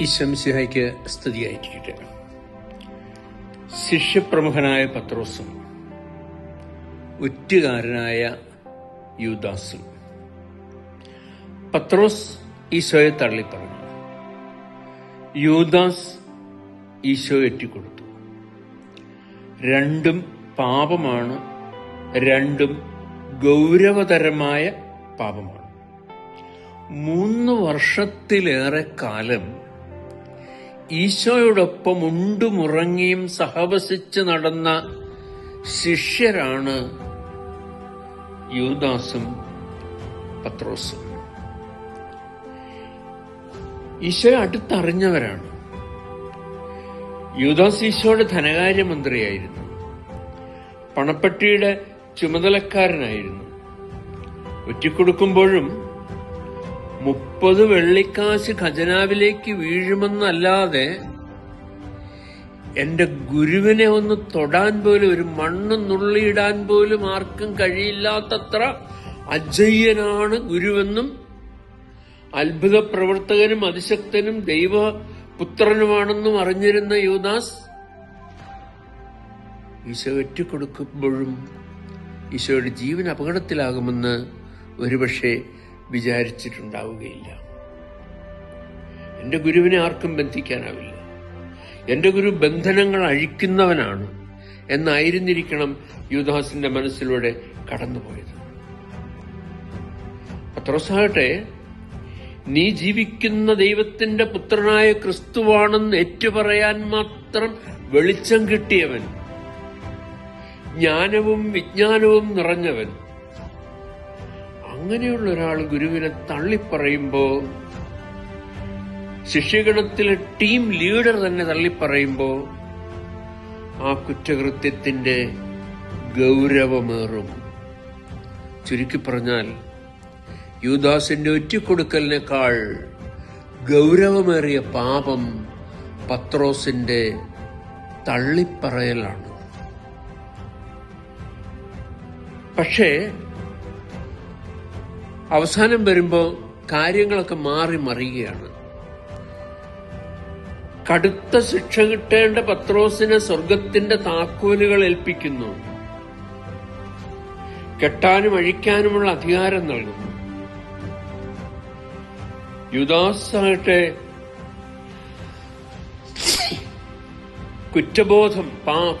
ഈശംസിഹായ്ക്ക് സ്തുതിയായിരിക്കട്ടെ ശിഷ്യപ്രമുഖനായ പത്രോസും ഉറ്റുകാരനായ യുദാസും. പത്രോസ് ഈശോയെ തള്ളിപ്പറഞ്ഞു യൂദാസ് ഈശോ എറ്റിക്കൊടുത്തു. രണ്ടും പാപമാണ് രണ്ടും ഗൗരവതരമായ പാപമാണ്. മൂന്ന് വർഷത്തിലേറെ കാലം ഈശോയോടൊപ്പം ഉണ്ടുമുറങ്ങിയും സഹവസിച്ച് നടന്ന ശിഷ്യരാണ് യൂദാസും പത്രോസും. ഈശോയെ അടുത്തറിഞ്ഞവരാണ്. യൂദാസ് ഈശോയുടെ ധനകാര്യമന്ത്രിയായിരുന്നു. പണപ്പെട്ടിയുടെ ചുമതലക്കാരനായിരുന്നു. ഒറ്റിക്കൊടുക്കുമ്പോഴും മുപ്പത് വെള്ളിക്കാശ് ഖജനാവിലേക്ക് വീഴുമെന്നല്ലാതെ എന്റെ ഗുരുവിനെ ഒന്ന് തൊടാൻ പോലും ഒരു മണ്ണ് നുള്ളിയിടാൻ പോലും ആർക്കും കഴിയില്ലാത്തത്ര അജയ്യനാണ് ഗുരുവെന്നും അത്ഭുത പ്രവർത്തകനും അതിശക്തനും ദൈവപുത്രനുമാണെന്നും അറിഞ്ഞിരുന്ന യുവദാസ് ഈശോ വെറ്റിക്കൊടുക്കുമ്പോഴും ഈശോയുടെ ജീവൻ അപകടത്തിലാകുമെന്ന് ഒരുപക്ഷെ വിചാരിച്ചിട്ടുണ്ടാവുകയില്ല. എന്റെ ഗുരുവിനെ ആർക്കും ബന്ധിക്കാനാവില്ല. എന്റെ ഗുരു ബന്ധനങ്ങൾ അഴിക്കുന്നവനാണ് എന്നായിരുന്നിരിക്കണം യുദാസിന്റെ മനസ്സിലൂടെ കടന്നുപോയത്. പത്രോസാകട്ടെ നീ ജീവിക്കുന്ന ദൈവത്തിന്റെ പുത്രനായ ക്രിസ്തുവാണെന്ന് ഏറ്റുപറയാൻ മാത്രം വെളിച്ചം കിട്ടിയവൻ ജ്ഞാനവും വിജ്ഞാനവും നിറഞ്ഞവൻ അങ്ങനെയുള്ള ഒരാൾ ഗുരുവിനെ തള്ളിപ്പറയുമ്പോ ശിഷ്യഗണത്തിലെ ടീം ലീഡർ തന്നെ തള്ളിപ്പറയുമ്പോ ആ കുറ്റകൃത്യത്തിന്റെ ഗൗരവമേറും. ചുരുക്കി പറഞ്ഞാൽ യൂദാസിന്റെ ഒറ്റിക്കൊടുക്കലിനേക്കാൾ ഗൗരവമേറിയ പാപം പത്രോസിന്റെ തള്ളിപ്പറയലാണ്. പക്ഷേ അവസാനം വരുമ്പോൾ കാര്യങ്ങളൊക്കെ മാറി മറിയുകയാണ്. കടുത്ത ശിക്ഷ കിട്ടേണ്ട പത്രോസിനെ സ്വർഗത്തിന്റെ താക്കോലുകൾ ഏൽപ്പിക്കുന്നു. കെട്ടാനും അഴിക്കാനുമുള്ള അധികാരം നൽകുന്നു. യുദാസ് ആകട്ടെ കുറ്റബോധം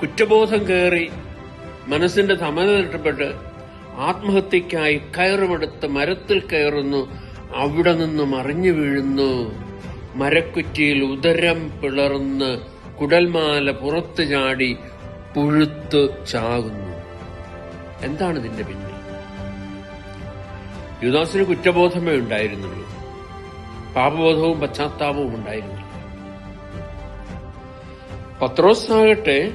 കുറ്റബോധം കയറി മനസ്സിന്റെ സമത നഷ്ടപ്പെട്ട് ആത്മഹത്യക്കായി കയറുമെടുത്ത് മരത്തിൽ കയറുന്നു അവിടെ നിന്ന് മറിഞ്ഞു വീഴുന്നു. മരക്കുറ്റിയിൽ ഉദരം പിളർന്ന് കുടൽമാല പുറത്തു ചാടി പുഴുത്ത് ചാകുന്നു. എന്താണ് ഇതിന്റെ പിന്നിൽ? യുദാസിന് കുറ്റബോധമേ ഉണ്ടായിരുന്നുള്ളൂ. പാപബോധവും പശ്ചാത്താപവും ഉണ്ടായിരുന്നു പത്രോസ് ആകട്ടെ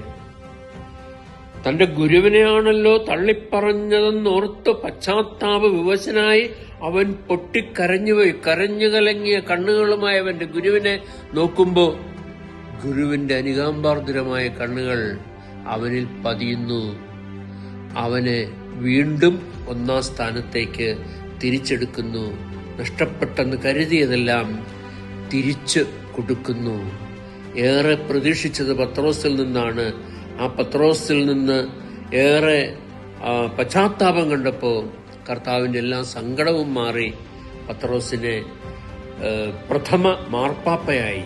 തന്റെ ഗുരുവിനെയാണല്ലോ തള്ളിപ്പറഞ്ഞതെന്നോർത്ത് പശ്ചാത്താപ വിവശനായി അവൻ പൊട്ടിക്കരഞ്ഞുപോയി. കരഞ്ഞു കലങ്ങിയ കണ്ണുകളുമായി അവന്റെ ഗുരുവിനെ നോക്കുമ്പോൾ ഗുരുവിന്റെ അനുകാമ്പാർദ്രമായ കണ്ണുകൾ അവനിൽ പതിയുന്നു. അവനെ വീണ്ടും ഒന്നാം സ്ഥാനത്തേക്ക് തിരിച്ചെടുക്കുന്നു. നഷ്ടപ്പെട്ടെന്ന് കരുതിയതെല്ലാം തിരിച്ചു കൊടുക്കുന്നു. ഏറെ പ്രതീക്ഷിച്ചത് പത്രോസിൽ നിന്നാണ് ആ പത്രോസിൽ നിന്ന് ഏറെ പശ്ചാത്താപം കണ്ടപ്പോൾ കർത്താവിന്റെ എല്ലാ സങ്കടവും മാറി പത്രോസിനെ പ്രഥമ മാർപ്പാപ്പയായി.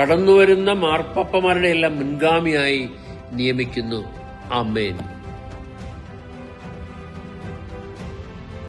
കടന്നുവരുന്ന മാർപ്പാപ്പമാരുടെ എല്ലാം മുൻഗാമിയായി നിയമിക്കുന്നു. ആമേൻ.